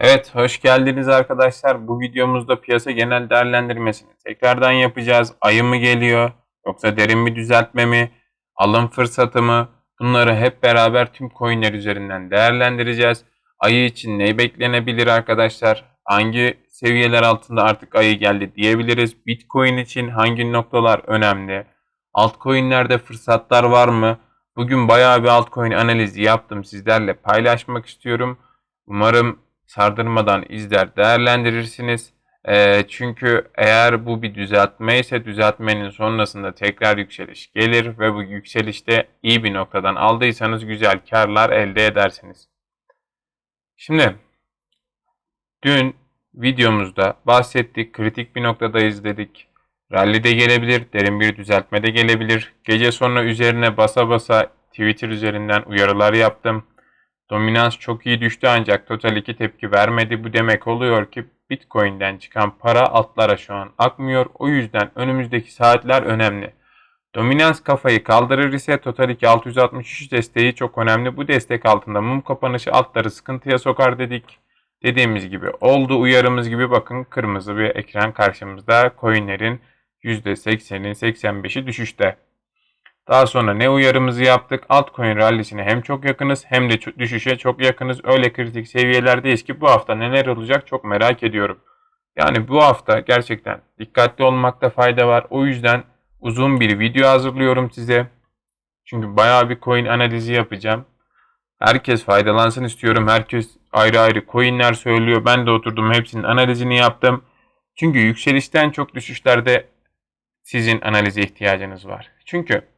Evet, hoş geldiniz arkadaşlar. Bu videomuzda piyasa genel değerlendirmesini tekrardan yapacağız. Ayı mı geliyor? Yoksa derin bir düzeltme mi? Alım fırsatı mı? Bunları hep beraber tüm coinler üzerinden değerlendireceğiz. Ayı için ne beklenebilir arkadaşlar? Hangi seviyeler altında artık ayı geldi diyebiliriz? Bitcoin için hangi noktalar önemli? Altcoin'lerde fırsatlar var mı? Bugün bayağı bir altcoin analizi yaptım. Sizlerle paylaşmak istiyorum. Umarım sardırmadan izler değerlendirirsiniz. Ee, çünkü eğer bu bir düzeltme ise düzeltmenin sonrasında tekrar yükseliş gelir ve bu yükselişte iyi bir noktadan aldıysanız güzel karlar elde edersiniz. Şimdi dün videomuzda bahsettik kritik bir noktadayız dedik. Rally de gelebilir, derin bir düzeltme de gelebilir. Gece sonra üzerine basa basa Twitter üzerinden uyarılar yaptım. Dominans çok iyi düştü ancak Total 2 tepki vermedi. Bu demek oluyor ki Bitcoin'den çıkan para altlara şu an akmıyor. O yüzden önümüzdeki saatler önemli. Dominans kafayı kaldırır ise Total 2 663 desteği çok önemli. Bu destek altında mum kapanışı altları sıkıntıya sokar dedik. Dediğimiz gibi oldu uyarımız gibi bakın kırmızı bir ekran karşımızda. Coinlerin %80'i 85'i düşüşte. Daha sonra ne uyarımızı yaptık? Altcoin rallisine hem çok yakınız hem de düşüşe çok yakınız. Öyle kritik seviyelerdeyiz ki bu hafta neler olacak çok merak ediyorum. Yani bu hafta gerçekten dikkatli olmakta fayda var. O yüzden uzun bir video hazırlıyorum size. Çünkü bayağı bir coin analizi yapacağım. Herkes faydalansın istiyorum. Herkes ayrı ayrı coinler söylüyor. Ben de oturdum hepsinin analizini yaptım. Çünkü yükselişten çok düşüşlerde sizin analize ihtiyacınız var. Çünkü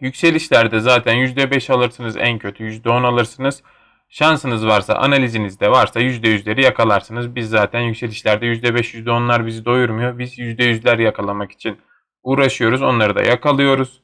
Yükselişlerde zaten %5 alırsınız en kötü %10 alırsınız. Şansınız varsa analizinizde varsa %100'leri yakalarsınız. Biz zaten yükselişlerde %5 %10'lar bizi doyurmuyor. Biz %100'ler yakalamak için uğraşıyoruz. Onları da yakalıyoruz.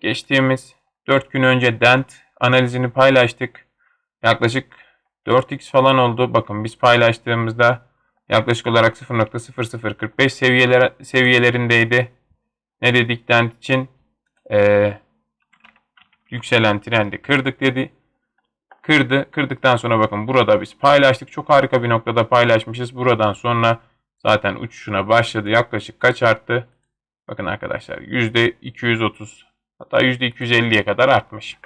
Geçtiğimiz 4 gün önce Dent analizini paylaştık. Yaklaşık 4x falan oldu. Bakın biz paylaştığımızda yaklaşık olarak 0.0045 seviyeler, seviyelerindeydi. Ne dedik Dent için? Ee, yükselen trendi kırdık dedi. Kırdı. Kırdıktan sonra bakın burada biz paylaştık. Çok harika bir noktada paylaşmışız. Buradan sonra zaten uçuşuna başladı. Yaklaşık kaç arttı? Bakın arkadaşlar %230 hatta %250'ye kadar artmış.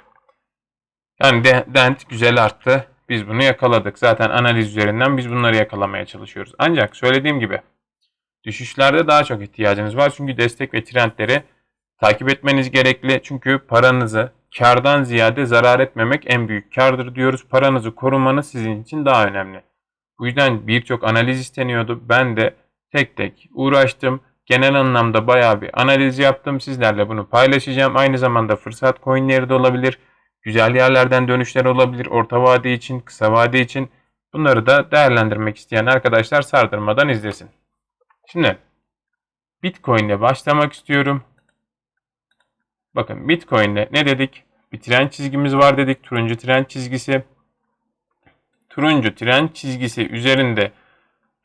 Yani dent güzel arttı. Biz bunu yakaladık. Zaten analiz üzerinden biz bunları yakalamaya çalışıyoruz. Ancak söylediğim gibi düşüşlerde daha çok ihtiyacınız var. Çünkü destek ve trendleri takip etmeniz gerekli. Çünkü paranızı kardan ziyade zarar etmemek en büyük kardır diyoruz. Paranızı korumanız sizin için daha önemli. Bu yüzden birçok analiz isteniyordu. Ben de tek tek uğraştım. Genel anlamda bayağı bir analiz yaptım. Sizlerle bunu paylaşacağım. Aynı zamanda fırsat coinleri de olabilir. Güzel yerlerden dönüşler olabilir. Orta vade için, kısa vade için. Bunları da değerlendirmek isteyen arkadaşlar sardırmadan izlesin. Şimdi Bitcoin ile başlamak istiyorum. Bakın Bitcoin'de ne dedik? Bir trend çizgimiz var dedik. Turuncu trend çizgisi. Turuncu trend çizgisi üzerinde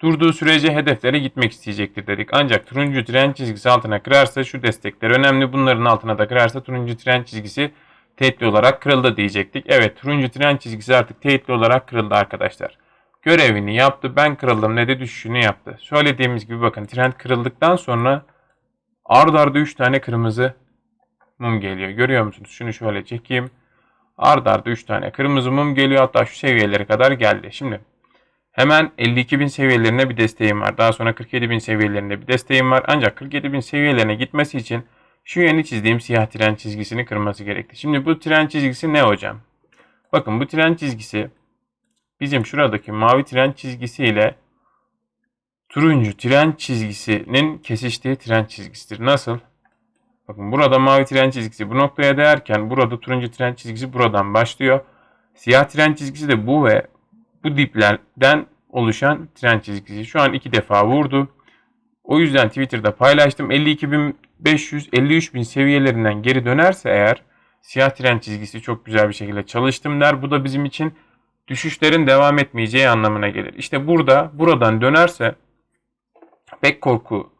durduğu sürece hedeflere gitmek isteyecektir dedik. Ancak turuncu trend çizgisi altına kırarsa şu destekler önemli. Bunların altına da kırarsa turuncu trend çizgisi teyitli olarak kırıldı diyecektik. Evet turuncu trend çizgisi artık teyitli olarak kırıldı arkadaşlar. Görevini yaptı. Ben kırıldım ne de düşüşünü yaptı. Söylediğimiz gibi bakın trend kırıldıktan sonra ard arda 3 tane kırmızı mum geliyor. Görüyor musunuz? Şunu şöyle çekeyim. Arda arda 3 tane kırmızı mum geliyor. Hatta şu seviyelere kadar geldi. Şimdi hemen 52.000 seviyelerine bir desteğim var. Daha sonra 47.000 seviyelerinde bir desteğim var. Ancak 47.000 seviyelerine gitmesi için şu yeni çizdiğim siyah tren çizgisini kırması gerekti. Şimdi bu tren çizgisi ne hocam? Bakın bu tren çizgisi bizim şuradaki mavi tren çizgisi ile turuncu tren çizgisinin kesiştiği tren çizgisidir. Nasıl? Bakın burada mavi tren çizgisi bu noktaya değerken burada turuncu tren çizgisi buradan başlıyor. Siyah tren çizgisi de bu ve bu diplerden oluşan tren çizgisi. Şu an iki defa vurdu. O yüzden Twitter'da paylaştım. 52.500 53.000 seviyelerinden geri dönerse eğer siyah tren çizgisi çok güzel bir şekilde çalıştım der. Bu da bizim için düşüşlerin devam etmeyeceği anlamına gelir. İşte burada buradan dönerse pek korku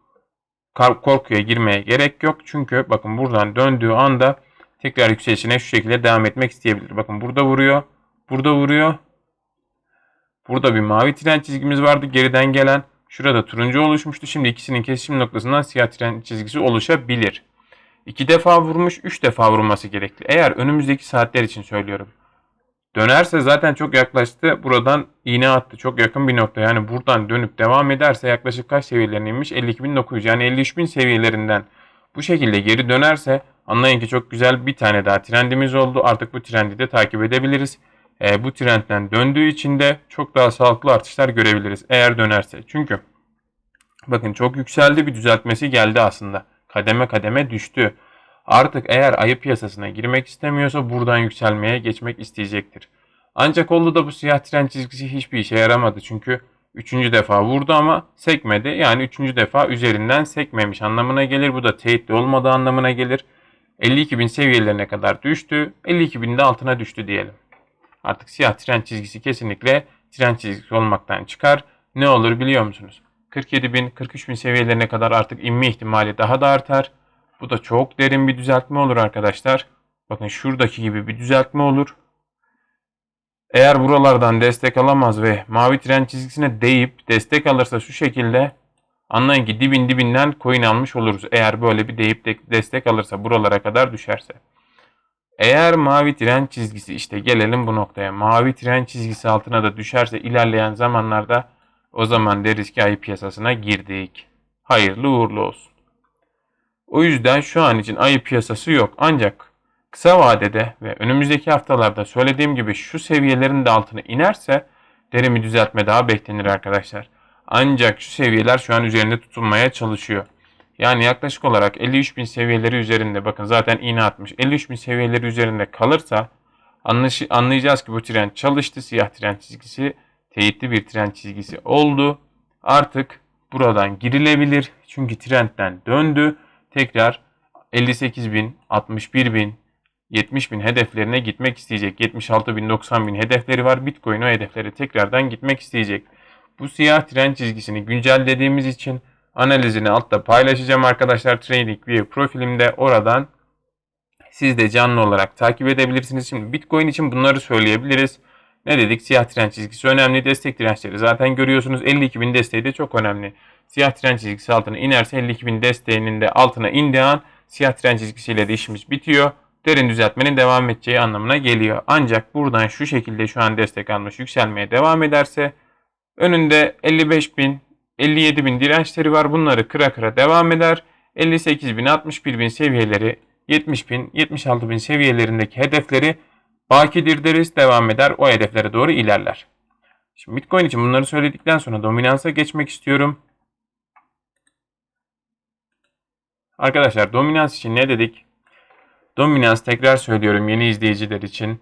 korkuya girmeye gerek yok. Çünkü bakın buradan döndüğü anda tekrar yükselişine şu şekilde devam etmek isteyebilir. Bakın burada vuruyor. Burada vuruyor. Burada bir mavi tren çizgimiz vardı geriden gelen. Şurada turuncu oluşmuştu. Şimdi ikisinin kesişim noktasından siyah tren çizgisi oluşabilir. İki defa vurmuş, üç defa vurulması gerekli. Eğer önümüzdeki saatler için söylüyorum. Dönerse zaten çok yaklaştı. Buradan iğne attı. Çok yakın bir nokta. Yani buradan dönüp devam ederse yaklaşık kaç seviyelerine inmiş? 52.900 yani 53.000 seviyelerinden bu şekilde geri dönerse anlayın ki çok güzel bir tane daha trendimiz oldu. Artık bu trendi de takip edebiliriz. E, bu trendden döndüğü için de çok daha sağlıklı artışlar görebiliriz eğer dönerse. Çünkü bakın çok yükseldi bir düzeltmesi geldi aslında. Kademe kademe düştü. Artık eğer ayı piyasasına girmek istemiyorsa buradan yükselmeye geçmek isteyecektir. Ancak oldu da bu siyah tren çizgisi hiçbir işe yaramadı. Çünkü üçüncü defa vurdu ama sekmedi. Yani üçüncü defa üzerinden sekmemiş anlamına gelir. Bu da teyitli olmadığı anlamına gelir. 52.000 seviyelerine kadar düştü. 52.000'de altına düştü diyelim. Artık siyah tren çizgisi kesinlikle tren çizgisi olmaktan çıkar. Ne olur biliyor musunuz? 47.000, 43.000 seviyelerine kadar artık inme ihtimali daha da artar. Bu da çok derin bir düzeltme olur arkadaşlar. Bakın şuradaki gibi bir düzeltme olur. Eğer buralardan destek alamaz ve mavi tren çizgisine değip destek alırsa şu şekilde anlayın ki dibin dibinden coin almış oluruz. Eğer böyle bir deyip de destek alırsa buralara kadar düşerse. Eğer mavi tren çizgisi işte gelelim bu noktaya. Mavi tren çizgisi altına da düşerse ilerleyen zamanlarda o zaman deriz ki ayı piyasasına girdik. Hayırlı uğurlu olsun. O yüzden şu an için ayı piyasası yok. Ancak kısa vadede ve önümüzdeki haftalarda söylediğim gibi şu seviyelerin de altına inerse derin bir düzeltme daha beklenir arkadaşlar. Ancak şu seviyeler şu an üzerinde tutulmaya çalışıyor. Yani yaklaşık olarak 53.000 seviyeleri üzerinde bakın zaten iğne atmış. 53.000 seviyeleri üzerinde kalırsa anlayacağız ki bu tren çalıştı. Siyah tren çizgisi teyitli bir tren çizgisi oldu. Artık buradan girilebilir. Çünkü trendden döndü. Tekrar 58.000, 61.000, 70.000 hedeflerine gitmek isteyecek. 76.000, 90.000 hedefleri var. Bitcoin o hedeflere tekrardan gitmek isteyecek. Bu siyah tren çizgisini güncellediğimiz için analizini altta paylaşacağım arkadaşlar. TradingView profilimde oradan siz de canlı olarak takip edebilirsiniz. Şimdi Bitcoin için bunları söyleyebiliriz. Ne dedik? Siyah tren çizgisi önemli. Destek dirençleri zaten görüyorsunuz. 52.000 desteği de çok önemli. Siyah tren çizgisi altına inerse 52.000 desteğinin de altına indiği an siyah tren çizgisiyle de işimiz bitiyor. Derin düzeltmenin devam edeceği anlamına geliyor. Ancak buradan şu şekilde şu an destek almış yükselmeye devam ederse önünde 55.000 57.000 dirençleri var. Bunları kıra kıra devam eder. 58.000 61.000 seviyeleri 70.000 76.000 seviyelerindeki hedefleri bakidir deriz devam eder. O hedeflere doğru ilerler. Şimdi Bitcoin için bunları söyledikten sonra dominansa geçmek istiyorum. Arkadaşlar dominans için ne dedik? Dominans tekrar söylüyorum yeni izleyiciler için.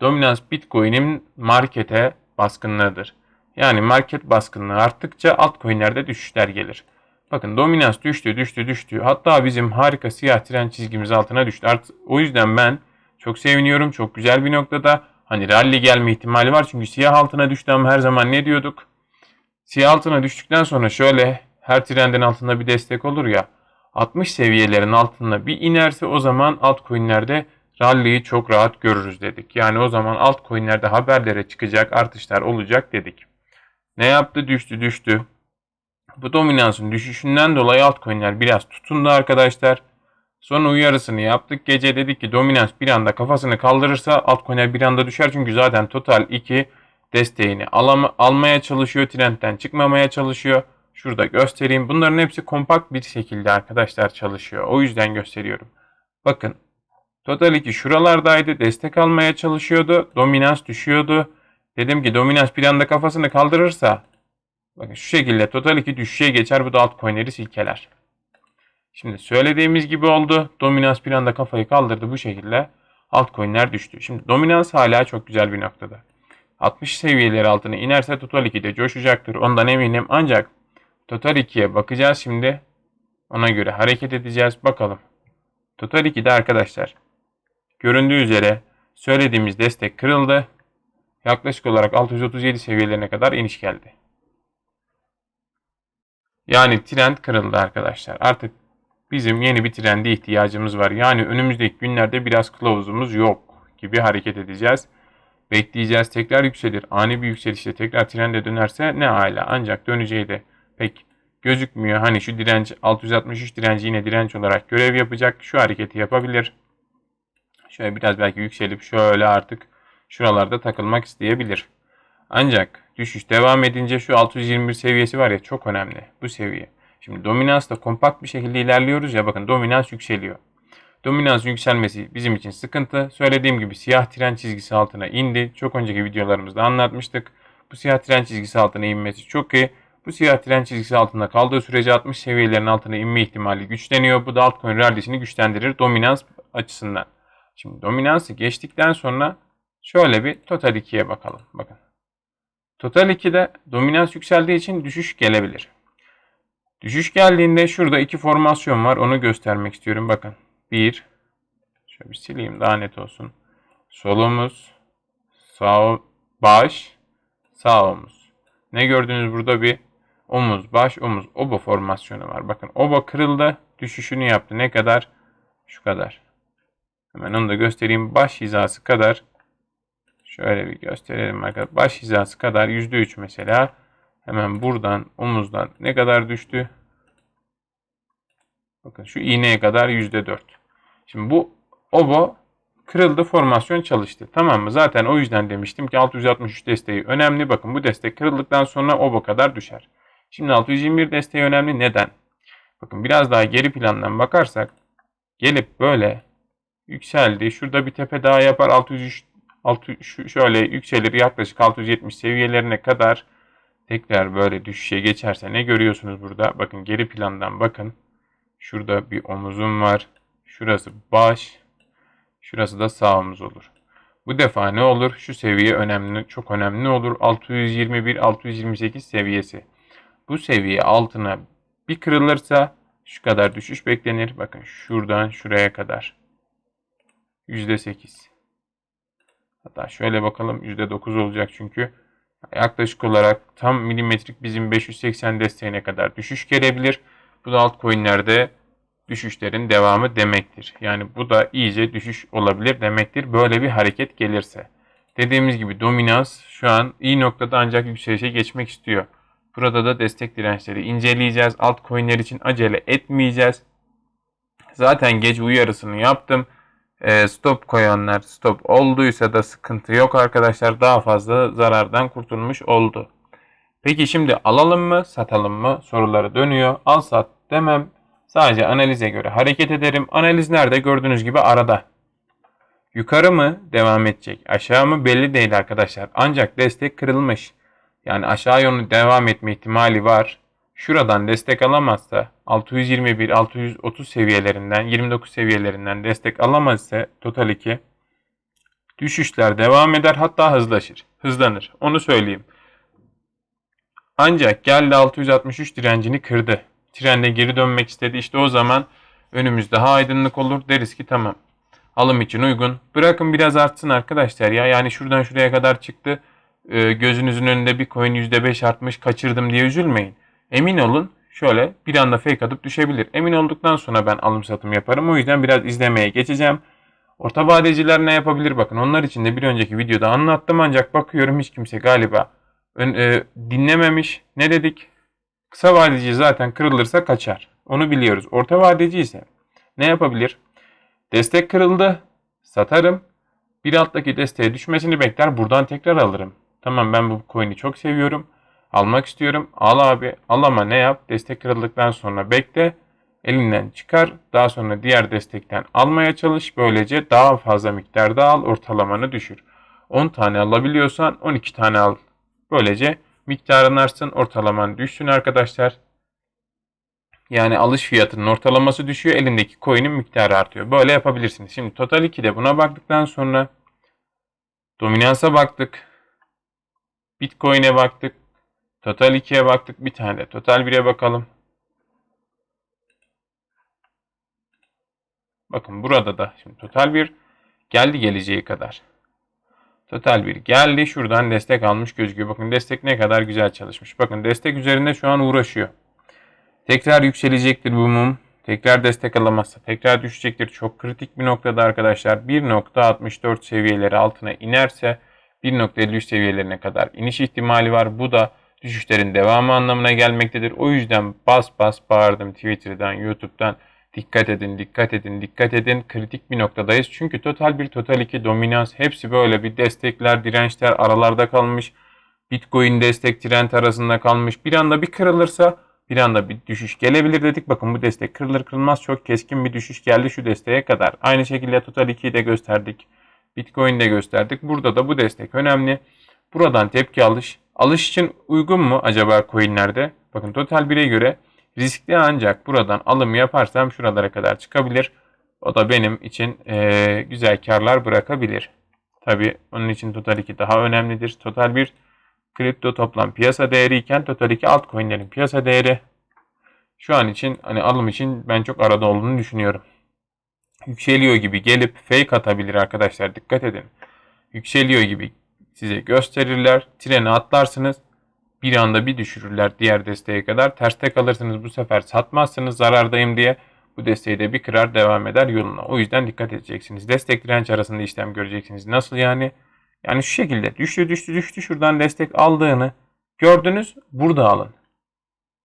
Dominans Bitcoin'in markete baskınlığıdır. Yani market baskınlığı arttıkça altcoin'lerde düşüşler gelir. Bakın dominans düştü düştü düştü. Hatta bizim harika siyah tren çizgimiz altına düştü. Art o yüzden ben çok seviniyorum. Çok güzel bir noktada. Hani rally gelme ihtimali var. Çünkü siyah altına düştü ama her zaman ne diyorduk? Siyah altına düştükten sonra şöyle her trendin altında bir destek olur ya. 60 seviyelerin altında bir inerse o zaman altcoin'lerde rally'yi çok rahat görürüz dedik. Yani o zaman altcoin'lerde haberlere çıkacak artışlar olacak dedik. Ne yaptı? Düştü düştü. Bu dominansın düşüşünden dolayı altcoin'ler biraz tutundu arkadaşlar. Sonra uyarısını yaptık. Gece dedik ki dominans bir anda kafasını kaldırırsa altcoin'ler bir anda düşer. Çünkü zaten total 2 desteğini alama, almaya çalışıyor. Trendten çıkmamaya çalışıyor. Şurada göstereyim. Bunların hepsi kompakt bir şekilde arkadaşlar çalışıyor. O yüzden gösteriyorum. Bakın Total 2 şuralardaydı. Destek almaya çalışıyordu. Dominans düşüyordu. Dedim ki dominans bir anda kafasını kaldırırsa bakın şu şekilde Total 2 düşüşe geçer. Bu da altcoin'leri silkeler. Şimdi söylediğimiz gibi oldu. Dominans bir anda kafayı kaldırdı bu şekilde. Altcoin'ler düştü. Şimdi dominans hala çok güzel bir noktada. 60 seviyeleri altına inerse Total 2'de coşacaktır. Ondan eminim. Ancak Total 2'ye bakacağız şimdi. Ona göre hareket edeceğiz. Bakalım. Total 2'de arkadaşlar. Göründüğü üzere söylediğimiz destek kırıldı. Yaklaşık olarak 637 seviyelerine kadar iniş geldi. Yani trend kırıldı arkadaşlar. Artık bizim yeni bir trende ihtiyacımız var. Yani önümüzdeki günlerde biraz kılavuzumuz yok gibi hareket edeceğiz. Bekleyeceğiz. Tekrar yükselir. Ani bir yükselişte tekrar trende dönerse ne hala. Ancak döneceği de pek gözükmüyor. Hani şu direnç 663 direnci yine direnç olarak görev yapacak. Şu hareketi yapabilir. Şöyle biraz belki yükselip şöyle artık şuralarda takılmak isteyebilir. Ancak düşüş devam edince şu 621 seviyesi var ya çok önemli bu seviye. Şimdi dominansla kompakt bir şekilde ilerliyoruz ya bakın dominans yükseliyor. Dominans yükselmesi bizim için sıkıntı. Söylediğim gibi siyah tren çizgisi altına indi. Çok önceki videolarımızda anlatmıştık. Bu siyah tren çizgisi altına inmesi çok iyi. Bu siyah tren çizgisi altında kaldığı sürece 60 seviyelerin altına inme ihtimali güçleniyor. Bu da altcoin rallisini güçlendirir dominans açısından. Şimdi dominansı geçtikten sonra şöyle bir total 2'ye bakalım. Bakın. Total 2'de dominans yükseldiği için düşüş gelebilir. Düşüş geldiğinde şurada iki formasyon var. Onu göstermek istiyorum. Bakın. Bir. Şöyle bir sileyim daha net olsun. Sol omuz. Sağ baş. Sağ omuz. Ne gördünüz burada bir omuz, baş, omuz. Oba formasyonu var. Bakın oba kırıldı. Düşüşünü yaptı. Ne kadar? Şu kadar. Hemen onu da göstereyim. Baş hizası kadar. Şöyle bir gösterelim arkadaşlar. Baş hizası kadar %3 mesela. Hemen buradan omuzdan ne kadar düştü? Bakın şu iğneye kadar %4. Şimdi bu obo kırıldı formasyon çalıştı. Tamam mı? Zaten o yüzden demiştim ki 663 desteği önemli. Bakın bu destek kırıldıktan sonra obo kadar düşer. Şimdi 621 desteği önemli. Neden? Bakın biraz daha geri plandan bakarsak gelip böyle yükseldi. Şurada bir tepe daha yapar. 603 6 şu şöyle yükselir yaklaşık 670 seviyelerine kadar tekrar böyle düşüşe geçerse ne görüyorsunuz burada? Bakın geri plandan bakın. Şurada bir omuzum var. Şurası baş. Şurası da sağ omuz olur. Bu defa ne olur? Şu seviye önemli, çok önemli olur. 621-628 seviyesi. Bu seviye altına bir kırılırsa şu kadar düşüş beklenir. Bakın şuradan şuraya kadar. %8. Hatta şöyle bakalım %9 olacak çünkü. Yaklaşık olarak tam milimetrik bizim 580 desteğine kadar düşüş gelebilir. Bu da altcoin'lerde düşüşlerin devamı demektir. Yani bu da iyice düşüş olabilir demektir. Böyle bir hareket gelirse. Dediğimiz gibi dominans şu an iyi noktada ancak yükselişe geçmek istiyor. Burada da destek dirençleri inceleyeceğiz. Altcoin'ler için acele etmeyeceğiz. Zaten gece uyarısını yaptım. E, stop koyanlar stop olduysa da sıkıntı yok arkadaşlar. Daha fazla zarardan kurtulmuş oldu. Peki şimdi alalım mı satalım mı soruları dönüyor. Al sat demem. Sadece analize göre hareket ederim. Analiz nerede? Gördüğünüz gibi arada. Yukarı mı devam edecek? Aşağı mı belli değil arkadaşlar. Ancak destek kırılmış. Yani aşağı yönlü devam etme ihtimali var. Şuradan destek alamazsa 621-630 seviyelerinden 29 seviyelerinden destek alamazsa total 2 düşüşler devam eder hatta hızlaşır. Hızlanır. Onu söyleyeyim. Ancak geldi 663 direncini kırdı. Trende geri dönmek istedi. İşte o zaman önümüz daha aydınlık olur. Deriz ki tamam. Alım için uygun. Bırakın biraz artsın arkadaşlar ya. Yani şuradan şuraya kadar çıktı. Ee, gözünüzün önünde bir coin %5 artmış kaçırdım diye üzülmeyin. Emin olun şöyle bir anda fake atıp düşebilir. Emin olduktan sonra ben alım satım yaparım. O yüzden biraz izlemeye geçeceğim. Orta vadeciler ne yapabilir bakın. Onlar için de bir önceki videoda anlattım ancak bakıyorum hiç kimse galiba e, dinlememiş. Ne dedik? Kısa vadeci zaten kırılırsa kaçar. Onu biliyoruz. Orta vadeci ise ne yapabilir? Destek kırıldı. Satarım. Bir alttaki desteğe düşmesini bekler. Buradan tekrar alırım. Tamam ben bu coin'i çok seviyorum. Almak istiyorum. Al abi. Al ama ne yap? Destek kırıldıktan sonra bekle. Elinden çıkar. Daha sonra diğer destekten almaya çalış. Böylece daha fazla miktarda al. Ortalamanı düşür. 10 tane alabiliyorsan 12 tane al. Böylece miktarın artsın. Ortalaman düşsün arkadaşlar. Yani alış fiyatının ortalaması düşüyor. Elindeki coin'in miktarı artıyor. Böyle yapabilirsiniz. Şimdi Total 2'de buna baktıktan sonra Dominansa baktık. Bitcoin'e baktık. Total 2'ye baktık. Bir tane Total 1'e bakalım. Bakın burada da şimdi Total 1 geldi geleceği kadar. Total 1 geldi. Şuradan destek almış gözüküyor. Bakın destek ne kadar güzel çalışmış. Bakın destek üzerinde şu an uğraşıyor. Tekrar yükselecektir bu mum. Tekrar destek alamazsa tekrar düşecektir. Çok kritik bir noktada arkadaşlar. 1.64 seviyeleri altına inerse 1.53 seviyelerine kadar iniş ihtimali var. Bu da düşüşlerin devamı anlamına gelmektedir. O yüzden bas bas bağırdım Twitter'dan, YouTube'dan. Dikkat edin, dikkat edin, dikkat edin. Kritik bir noktadayız. Çünkü total 1, total 2, dominans hepsi böyle bir destekler, dirençler aralarda kalmış. Bitcoin destek trend arasında kalmış. Bir anda bir kırılırsa bir anda bir düşüş gelebilir dedik. Bakın bu destek kırılır kırılmaz çok keskin bir düşüş geldi şu desteğe kadar. Aynı şekilde Total 2'yi de gösterdik. Bitcoin'de gösterdik. Burada da bu destek önemli. Buradan tepki alış. Alış için uygun mu acaba coinlerde? Bakın Total 1'e göre riskli ancak buradan alım yaparsam şuralara kadar çıkabilir. O da benim için eee, güzel karlar bırakabilir. Tabi onun için Total 2 daha önemlidir. Total 1 kripto toplam piyasa değeri iken Total 2 altcoin'lerin piyasa değeri. Şu an için hani alım için ben çok arada olduğunu düşünüyorum. Yükseliyor gibi gelip fake atabilir arkadaşlar dikkat edin. Yükseliyor gibi size gösterirler. Treni atlarsınız. Bir anda bir düşürürler diğer desteğe kadar. Terste kalırsınız bu sefer satmazsınız zarardayım diye. Bu desteği de bir kırar devam eder yoluna. O yüzden dikkat edeceksiniz. Destek direnç arasında işlem göreceksiniz. Nasıl yani? Yani şu şekilde düştü düştü düştü şuradan destek aldığını gördünüz burada alın.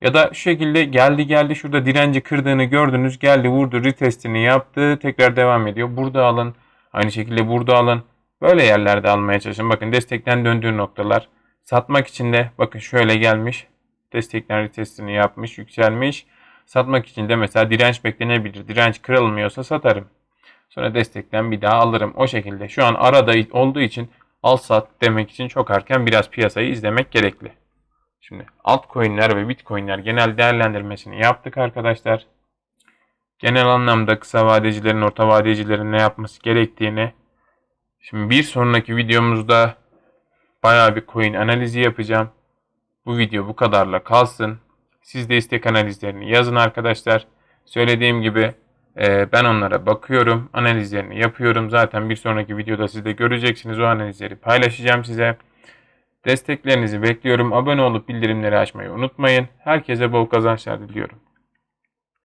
Ya da şu şekilde geldi geldi şurada direnci kırdığını gördünüz geldi vurdu retestini yaptı tekrar devam ediyor. Burada alın aynı şekilde burada alın. Böyle yerlerde almaya çalışın. Bakın destekten döndüğü noktalar. Satmak için de bakın şöyle gelmiş. Destekten retestini yapmış yükselmiş. Satmak için de mesela direnç beklenebilir. Direnç kırılmıyorsa satarım. Sonra destekten bir daha alırım. O şekilde şu an arada olduğu için al sat demek için çok erken biraz piyasayı izlemek gerekli. Şimdi altcoin'ler ve bitcoin'ler genel değerlendirmesini yaptık arkadaşlar. Genel anlamda kısa vadecilerin, orta vadecilerin ne yapması gerektiğini şimdi bir sonraki videomuzda bayağı bir coin analizi yapacağım. Bu video bu kadarla kalsın. Siz de istek analizlerini yazın arkadaşlar. Söylediğim gibi e, ben onlara bakıyorum. Analizlerini yapıyorum. Zaten bir sonraki videoda siz de göreceksiniz. O analizleri paylaşacağım size. Desteklerinizi bekliyorum. Abone olup bildirimleri açmayı unutmayın. Herkese bol kazançlar diliyorum.